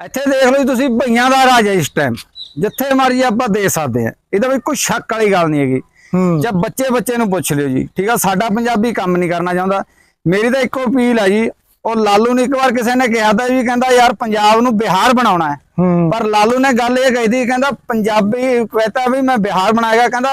ਇੱਥੇ ਦੇਖ ਲਓ ਤੁਸੀਂ ਭਈਆਂ ਦਾ ਰਾਜਾ ਇਸ ਟਾਈਮ ਜਿੱਥੇ ਮਰਜ਼ੀ ਆਪਾਂ ਦੇ ਸਕਦੇ ਆ ਇਹਦਾ ਵੀ ਕੋਈ ਸ਼ੱਕ ਵਾਲੀ ਗੱਲ ਨਹੀਂ ਹੈਗੀ। ਜਾਂ ਬੱਚੇ ਬੱਚੇ ਨੂੰ ਪੁੱਛ ਲਿਓ ਜੀ। ਠੀਕ ਆ ਸਾਡਾ ਪੰਜਾਬੀ ਕੰਮ ਨਹੀਂ ਕਰਨਾ ਚਾਹੁੰਦਾ। ਮੇਰੀ ਤਾਂ ਇੱਕੋ ਅਪੀਲ ਆ ਜੀ ਉਹ ਲਾਲੂ ਨੇ ਇੱਕ ਵਾਰ ਕਿਸੇ ਨੇ ਕਿਹਾ ਤਾਂ ਵੀ ਕਹਿੰਦਾ ਯਾਰ ਪੰਜਾਬ ਨੂੰ ਬਿਹਾਰ ਬਣਾਉਣਾ ਹੈ। ਪਰ ਲਾਲੂ ਨੇ ਗੱਲ ਇਹ ਕਹੀ ਕਹਿੰਦਾ ਪੰਜਾਬੀ ਕਹਤਾ ਵੀ ਮੈਂ ਬਿਹਾਰ ਬਣਾਏਗਾ। ਕਹਿੰਦਾ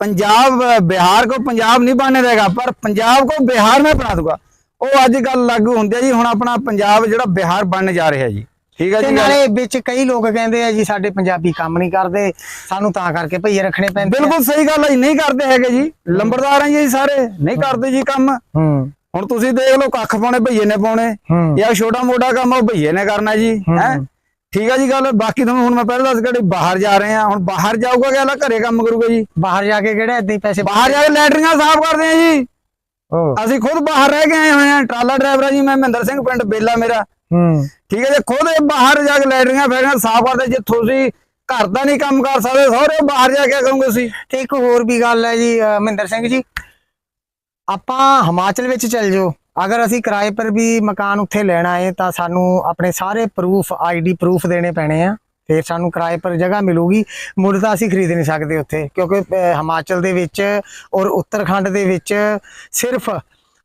ਪੰਜਾਬ ਬਿਹਾਰ ਕੋ ਪੰਜਾਬ ਨਹੀਂ ਬਣਨੇ ਦੇਗਾ ਪਰ ਪੰਜਾਬ ਕੋ ਬਿਹਾਰ ਮੈਂ ਬਣਾ ਦੂਗਾ। ਉਹ ਅੱਜ ਗੱਲ ਲਾਗੂ ਹੁੰਦੀ ਹੈ ਜੀ ਹੁਣ ਆਪਣਾ ਪੰਜਾਬ ਜਿਹੜਾ ਬਿਹਾਰ ਬਣਨ ਜਾ ਰਿਹਾ ਜੀ। ਠੀਕ ਹੈ ਤੇ ਜੀ ਗੱਲ? ਨਾਲੇ ਵਿੱਚ ਕਈ ਲੋਕ ਕਹਿੰਦੇ ਆ ਜੀ ਸਾਡੇ ਪੰਜਾਬੀ ਕੰਮ ਨਹੀਂ ਕਰਦੇ ਸਾਨੂੰ ਤਾਂ ਕਰਕੇ ਭਈਏ ਰੱਖਣੇ ਪੈਂਦੇ ਆ। ਬਿਲਕੁਲ ਸਹੀ ਗੱਲ ਹੈ ਨਹੀਂ ਕਰਦੇ ਹੈਗੇ ਜੀ। ਲੰਬੜਦਾਰ ਆ ਜੀ ਸਾਰੇ ਨਹੀਂ ਕਰਦੇ ਜੀ ਕੰਮ। ਹੂੰ। ਹੁਣ ਤੁਸੀਂ ਦੇਖ ਲਓ ਕੱਖ ਪਾਉਣੇ ਭਈਏ ਨੇ ਪਾਉਣੇ। ਜਾਂ ਛੋਟਾ ਮੋਟਾ ਕੰਮ ਉਹ ਭਈਏ ਨੇ ਕਰਨਾ ਜੀ ਹੈ। ਠੀਕ ਹੈ ਜੀ ਗੱਲ। ਬਾਕੀ ਤੁਹਾਨੂੰ ਹੁਣ ਮੈਂ ਪਹਿਲਾਂ ਦੱਸ ਕਿਹੜੇ ਬਾਹਰ ਜਾ ਰਹੇ ਆ। ਹੁਣ ਬਾਹਰ ਜਾਊਗਾ ਕਿ ਅਗਲਾ ਘਰੇ ਕੰਮ ਕਰੂਗਾ ਜੀ? ਬਾਹਰ ਜਾ ਕੇ ਕਿਹੜੇ ਏਦਾਂ ਹੀ ਪੈਸੇ ਬਾਹਰ ਜਾ ਕੇ ਲੈਟਰੀਆਂ ਸਾਫ਼ ਕਰਦੇ ਆ ਜੀ। ਅਸੀਂ ਖੁਦ ਬਾਹਰ ਰਹਿ ਕੇ ਆਏ ਹੋਏ ਆ। ਟਰਾਲਾ ਡਰਾਈਵਰ ਆ ਜੀ ਮੈਂ ਮਹਿੰਦਰ ਸਿੰਘ ਪਿੰਡ ਬੇਲਾ ਮੇਰਾ। ਹੂੰ। ਠੀਕ ਹੈ ਜੀ ਖੁਦ ਬਾਹਰ ਜਾ ਕੇ ਲੈਟਰੀਆਂ ਫੇਰੀਆਂ ਸਾਫ਼ ਕਰਦੇ ਜੇ ਤੁਸੀਂ ਘਰ ਦਾ ਨਹੀਂ ਕੰਮ ਕਰ ਸਕਦੇ ਸਹੁਰੇ ਬਾਹਰ ਜਾ ਕੇ ਕਰੋਗੇ ਤੁਸੀਂ। ਤੇ ਇੱਕ ਹੋਰ ਵੀ ਗੱਲ ਹੈ ਜੀ ਮਹਿੰਦਰ ਸਿੰਘ ਜੀ ਆਪਾਂ ਹਿਮਾਚਲ ਵਿੱਚ ਚੱਲ ਜਾਓ। ਅਗਰ ਅਸੀਂ ਕਿਰਾਏ ਪਰ ਵੀ ਮਕਾਨ ਉੱਥੇ ਲੈਣਾ ਹੈ ਤਾਂ ਸਾਨੂੰ ਆਪਣੇ ਸਾਰੇ ਪ੍ਰੂਫ ਆਈਡੀ ਪ੍ਰੂਫ ਦੇਣੇ ਪੈਣੇ ਆ। ਫਿਰ ਸਾਨੂੰ ਕਿਰਾਏ ਪਰ ਜਗ੍ਹਾ ਮਿਲੂਗੀ। ਮੁੱਲ ਤਾਂ ਅਸੀਂ ਖਰੀਦ ਨਹੀਂ ਸਕਦੇ ਉੱਥੇ ਕਿਉਂਕਿ ਹਿਮਾਚਲ ਦੇ ਵਿੱਚ ਔਰ ਉੱਤਰਾਖੰਡ ਦੇ ਵਿੱਚ ਸਿਰਫ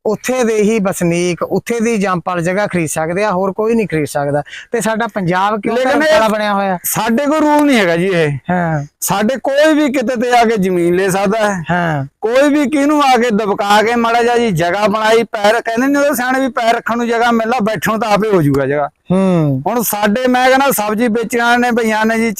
ਉੱਥੇ ਦੇ ਹੀ ਵਸਨੀਕ ਉੱਥੇ ਦੀ ਜੰਪਾਲ ਜਗ੍ਹਾ ਖਰੀਦ ਸਕਦੇ ਆ ਹੋਰ ਕੋਈ ਨਹੀਂ ਖਰੀਦ ਸਕਦਾ। ਤੇ ਸਾਡਾ ਪੰਜਾਬ ਕਿਉਂ ਧਰਮਸ਼ਾਲਾ ਬਣਿਆ ਹੋਇਆ? ਸਾਡੇ ਕੋਲ ਰੂਲ ਨਹੀਂ ਹੈਗਾ ਜੀ ਇਹ। ਹਾਂ। ਸਾਡੇ ਕੋਈ ਵੀ ਕਿਤੇ ਤੇ ਆ ਕੇ ਜ਼ਮੀਨ ਲੈ ਸਕਦਾ ਹੈ। ਹਾਂ। ਕੋਈ ਵੀ ਕਿਹਨੂੰ ਆ ਕੇ ਦਬਕਾ ਕੇ ਮਾੜਾ ਜਿਹਾ ਜੀ ਜਗ੍ਹਾ ਬਣਾਈ ਪੈਰ ਕਹਿੰਦੇ ਨੇ ਉਹਦੇ ਸਿਆਣੇ ਵੀ ਪੈਰ ਰੱਖਣ ਨੂੰ ਜਗ੍ਹਾ ਮਿਲਦਾ ਬੈਠਣ ਨੂੰ ਤਾਂ ਆਪੇ ਹੋ ਜਾਊਗਾ ਜਗ੍ਹਾ। ਹੂੰ। ਹੁਣ ਸਾਡੇ ਮੈਂ ਕਹਿੰਦਾ ਸਬਜ਼ੀ ਵੇਚਣ ਵਾਲੇ ਨੇ ਭਈਆਂ ਨੇ ਜੀ